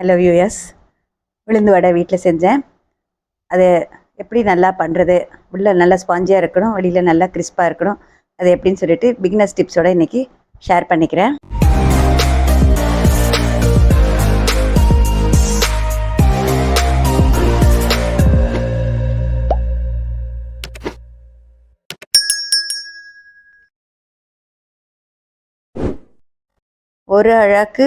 Hello US உளுந்து வடை வீட்டில் செஞ்சேன். அது எப்படி நல்லா பண்ணுறது உள்ளே நல்லா ஸ்பாஞ்சியாக இருக்கணும். வெளியில் நல்லா கிறிஸ்பாக இருக்கணும். அது எப்படின்னு சொல்லிட்டு பிகினஸ் டிப்ஸோட இன்றைக்கி ஷேர் பண்ணிக்கிறேன். ஒரு அழகு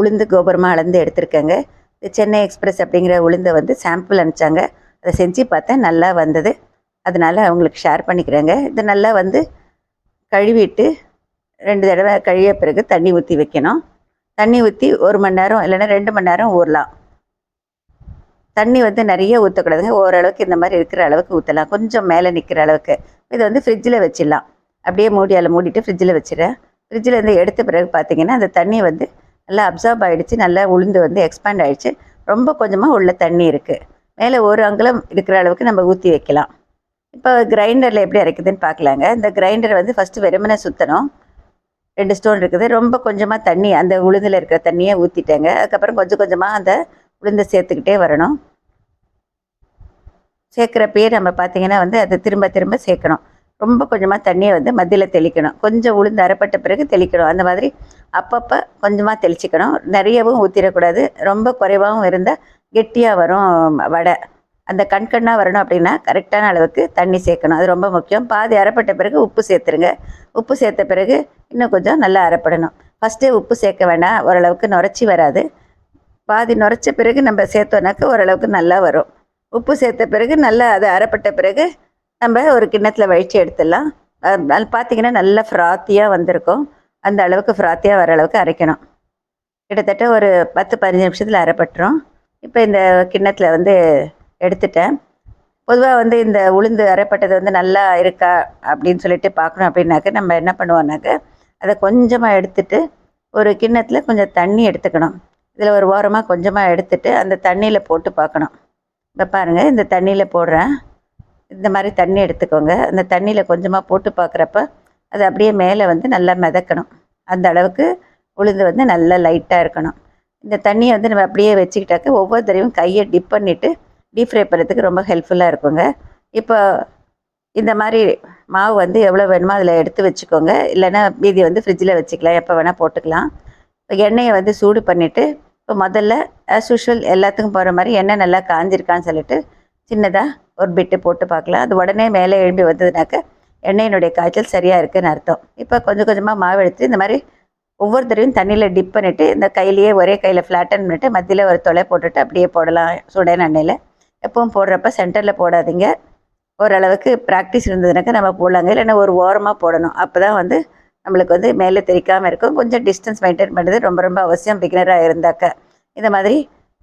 உளுந்து கோபுரமாக அளந்து எடுத்திருக்கேங்க. இது சென்னை எக்ஸ்பிரஸ் அப்படிங்கிற உளுந்தை வந்து சாம்பிள் அனுப்பிச்சாங்க. அதை செஞ்சு பார்த்தேன் நல்லா வந்தது. அதனால் அவங்களுக்கு ஷேர் பண்ணிக்கிறேங்க. இது நல்லா வந்து கழுவிட்டு ரெண்டு தடவை கழுவிய பிறகு தண்ணி ஊற்றி வைக்கணும். தண்ணி ஊற்றி ஒரு மணி நேரம் இல்லைன்னா ரெண்டு மணி நேரம் ஊறலாம். தண்ணி வந்து நிறைய ஊற்றக்கூடாதுங்க ஓரளவுக்கு இந்த மாதிரி இருக்கிற அளவுக்கு ஊற்றலாம் கொஞ்சம் மேலே நிற்கிற அளவுக்கு. இதை வந்து ஃப்ரிட்ஜில் வச்சிடலாம். அப்படியே மூடியால் மூடிட்டு ஃப்ரிட்ஜில் வச்சிடறேன். ஃப்ரிட்ஜில் இருந்து எடுத்த பிறகு பார்த்தீங்கன்னா அந்த தண்ணி வந்து நல்லா அப்சார்ப் ஆகிடுச்சு நல்லா உளுந்து வந்து எக்ஸ்பேண்ட் ஆகிடுச்சு ரொம்ப கொஞ்சமாக உள்ள தண்ணி இருக்குது மேலே ஒரு அங்குலம் இருக்கிற அளவுக்கு நம்ம ஊற்றி வைக்கலாம். இப்போ கிரைண்டரில் எப்படி அரைக்குதுன்னு பார்க்கலாங்க. இந்த கிரைண்டர் வந்து ஃபஸ்ட்டு வெறுமனே சுற்றணும் ரெண்டு ஸ்டோன் இருக்குது. ரொம்ப கொஞ்சமாக தண்ணி அந்த உளுந்தில் இருக்கிற தண்ணியை ஊற்றிட்டேங்க அதுக்கப்புறம் கொஞ்சம் கொஞ்சமாக அந்த உளுந்தை சேர்த்துக்கிட்டே வரணும். சேர்க்குறப்பயே நம்ம பார்த்தீங்கன்னா வந்து அதை திரும்ப திரும்ப சேர்க்கணும். ரொம்ப கொஞ்சமாக தண்ணியை வந்து மத்தியில் தெளிக்கணும். கொஞ்சம் உளுந்து அரைப்பட்ட பிறகு தெளிக்கணும். அந்த மாதிரி அப்பப்போ கொஞ்சமாக தெளிச்சிக்கணும். நிறையவும் ஊற்றிடக்கூடாது ரொம்ப குறைவாகவும் இருந்தால் கெட்டியாக வரும் வடை. அந்த கண்கண்ணாக வரணும் அப்படின்னா கரெக்டான அளவுக்கு தண்ணி சேர்க்கணும். அது ரொம்ப முக்கியம். பாதி அரைப்பட்ட பிறகு உப்பு சேர்த்துருங்க. உப்பு சேர்த்த பிறகு இன்னும் கொஞ்சம் நல்லா அரைப்படணும். ஃபஸ்ட்டே உப்பு சேர்க்க வேண்டாம். ஓரளவுக்கு நுரைச்சி வராது. பாதி நுரைச்ச பிறகு நம்ம சேர்த்தோன்னாக்க ஓரளவுக்கு நல்லா வரும். உப்பு சேர்த்த பிறகு நல்லா அது அரைப்பட்ட பிறகு நம்ம ஒரு கிண்ணத்தில் வழித்து எடுத்துடலாம். அது பார்த்தீங்கன்னா நல்லா ஃப்ராத்தியாக வந்திருக்கும். அந்த அளவுக்கு ஃப்ராத்தியாக வர அளவுக்கு அரைக்கணும். கிட்டத்தட்ட ஒரு பத்து பதினஞ்சு நிமிஷத்தில் அரைப்பட்டுரும். இப்போ இந்த கிண்ணத்தில் வந்து எடுத்துட்டேன். பொதுவாக வந்து இந்த உளுந்து அரைப்பட்டது வந்து நல்லா இருக்கா அப்படின்னு சொல்லிட்டு பார்க்கணும் அப்படின்னாக்க நம்ம என்ன பண்ணுவோம்னாக்க அதை கொஞ்சமாக எடுத்துட்டு ஒரு கிண்ணத்தில் கொஞ்சம் தண்ணி எடுத்துக்கணும். இதில் ஒரு ஓரமாக கொஞ்சமாக எடுத்துட்டு அந்த தண்ணியில் போட்டு பார்க்கணும் இப்போ பாருங்கள் இந்த தண்ணியில் போடுறேன். இந்த மாதிரி தண்ணி எடுத்துக்கோங்க. அந்த தண்ணியில் கொஞ்சமாக போட்டு பார்க்குறப்ப அது அப்படியே மேலே வந்து நல்லா மிதக்கணும். அந்த அளவுக்கு உளுந்து வந்து நல்லா லைட்டாக இருக்கணும். இந்த தண்ணியை வந்து நம்ம அப்படியே வச்சுக்கிட்டாக்க ஒவ்வொரு தடவையும் கையை டிப் பண்ணிவிட்டு டீப் ஃப்ரை பண்ணுறதுக்கு ரொம்ப ஹெல்ப்ஃபுல்லாக இருக்குங்க. இப்போ இந்த மாதிரி மாவு வந்து எவ்வளோ வேணுமோ அதில் எடுத்து வச்சுக்கோங்க. இல்லைன்னா மீதி வந்து ஃப்ரிட்ஜில் வச்சுக்கலாம். எப்போ வேணால் போட்டுக்கலாம். இப்போ எண்ணெயை வந்து சூடு பண்ணிவிட்டு இப்போ முதல்ல ஆஸ் யூஷுவல் எல்லாத்துக்கும் போகிற மாதிரி எண்ணெய் நல்லா காஞ்சிருக்கான்னு சொல்லிட்டு சின்னதாக ஒரு பிட்டு போட்டு பார்க்கலாம். அது உடனே மேலே எழும்பி வந்ததுனாக்க எண்ணெயினுடைய காய்ச்சல் சரியாக இருக்குதுன்னு அர்த்தம். இப்போ கொஞ்சம் கொஞ்சமாக மாவு எடுத்து இந்த மாதிரி ஒவ்வொரு தடவையும் தண்ணியில் டிப் பண்ணிவிட்டு இந்த கையிலேயே ஒரே கையில் ஃப்ளாட்டன் பண்ணிவிட்டு மத்தியில் ஒரு தொலை போட்டுட்டு அப்படியே போடலாம் சுடன் எண்ணெயில். எப்பவும் போடுறப்ப சென்டரில் போடாதீங்க. ஓரளவுக்கு ப்ராக்டிஸ் இருந்ததுனாக்கா நம்ம போடலாங்க. இல்லைன்னா ஒரு ஓரமாக போடணும். அப்போ தான் வந்து நம்மளுக்கு வந்து மேலே தெரிக்காமல் இருக்கும். கொஞ்சம் டிஸ்டன்ஸ் மெயின்டைன் பண்ணுறது ரொம்ப ரொம்ப அவசியம். பிகினராக இருந்தாக்க. இந்த மாதிரி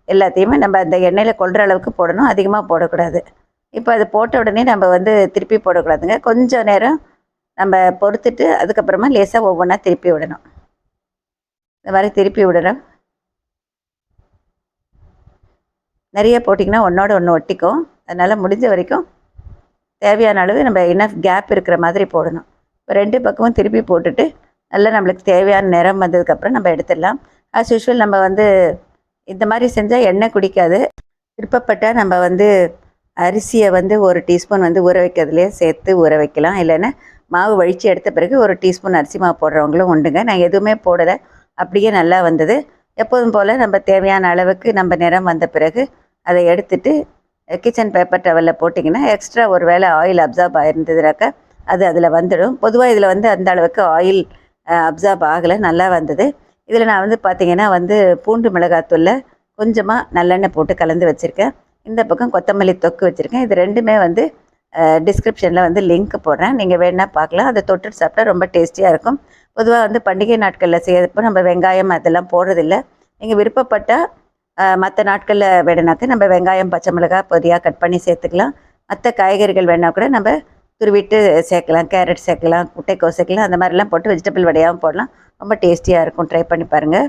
எல்லாத்தையுமே நம்ம அந்த எண்ணெயில் கொள்கிற அளவுக்கு போடணும். அதிகமாக போடக்கூடாது. இப்போ அது போட்ட உடனே நம்ம வந்து திருப்பி போடக்கூடாதுங்க. கொஞ்சம் நேரம் நம்ம பொறுத்துட்டு அதுக்கப்புறமா லேசாக ஒவ்வொன்றா திருப்பி விடணும். இந்த மாதிரி திருப்பி விடணும். நிறைய போட்டிங்கன்னா ஒன்றோட ஒன்று ஒட்டிக்கும். அதனால் முடிஞ்ச வரைக்கும் தேவையான அளவு நம்ம இனஃப் கேப் இருக்கிற மாதிரி போடணும். இப்போ ரெண்டு பக்கமும் திருப்பி போட்டுட்டு நல்லா நம்மளுக்கு தேவையான நிறம் வந்ததுக்கப்புறம் நம்ம எடுத்துடலாம். ஆஸ் யூஷுவல் நம்ம வந்து இந்த மாதிரி செஞ்சால் எண்ணெய் குடிக்காது. விருப்பப்பட்டால் நம்ம வந்து அரிசியை வந்து ஒரு டீஸ்பூன் வந்து ஊற வைக்கிறதுலேயே சேர்த்து ஊற வைக்கலாம். இல்லைன்னா மாவு வழித்து எடுத்த பிறகு ஒரு டீஸ்பூன் அரிசி மாவு போடுறவங்களும் உண்டுங்க. நான் எதுவுமே போடலை. அப்படியே நல்லா வந்தது. எப்போதும் போல் நம்ம தேவையான அளவுக்கு நம்ம நிறம் வந்த பிறகு அதை எடுத்துட்டு கிச்சன் பேப்பர் டவலில் போட்டிங்கன்னா எக்ஸ்ட்ரா ஒரு வேளை ஆயில் அப்சார்ப் ஆகிருந்ததுனாக்க அது அதில் வந்துடும். பொதுவாக இதில் வந்து அந்த அளவுக்கு ஆயில் அப்சார்ப் ஆகலை. நல்லா வந்தது. இதில் நான் வந்து பார்த்திங்கன்னா வந்து பூண்டு மிளகாத்தூளில் கொஞ்சமாக நல்லெண்ணெய் போட்டு கலந்து வச்சுருக்கேன். இந்த பக்கம் கொத்தமல்லி தொக்கு வச்சுருக்கேன். இது ரெண்டுமே வந்து டிஸ்கிரிப்ஷனில் வந்து லிங்க் போடுறேன். நீங்கள் வேணால் பார்க்கலாம். அதை தொட்டுட்டு சாப்பிட்டா ரொம்ப டேஸ்டியாக இருக்கும். பொதுவாக வந்து பண்டிகை நாட்களில் செய்யறப்போ நம்ம வெங்காயம் அதெல்லாம் போடுறதில்ல. நீங்கள் விருப்பப்பட்டால் மற்ற நாட்களில் வேணுனாக்க நம்ம வெங்காயம் பச்சை மிளகாய் பொதியாக கட் பண்ணி சேர்த்துக்கலாம். மற்ற காய்கறிகள் வேணால் கூட நம்ம துருவிட்டு சேர்க்கலாம். கேரட் சேர்க்கலாம் குட்டைக்கோ சேர்க்கலாம். அந்த மாதிரிலாம் போட்டு வெஜிடபிள் வடையாகவும் போடலாம். ரொம்ப டேஸ்டியாக இருக்கும். ட்ரை பண்ணி பாருங்கள்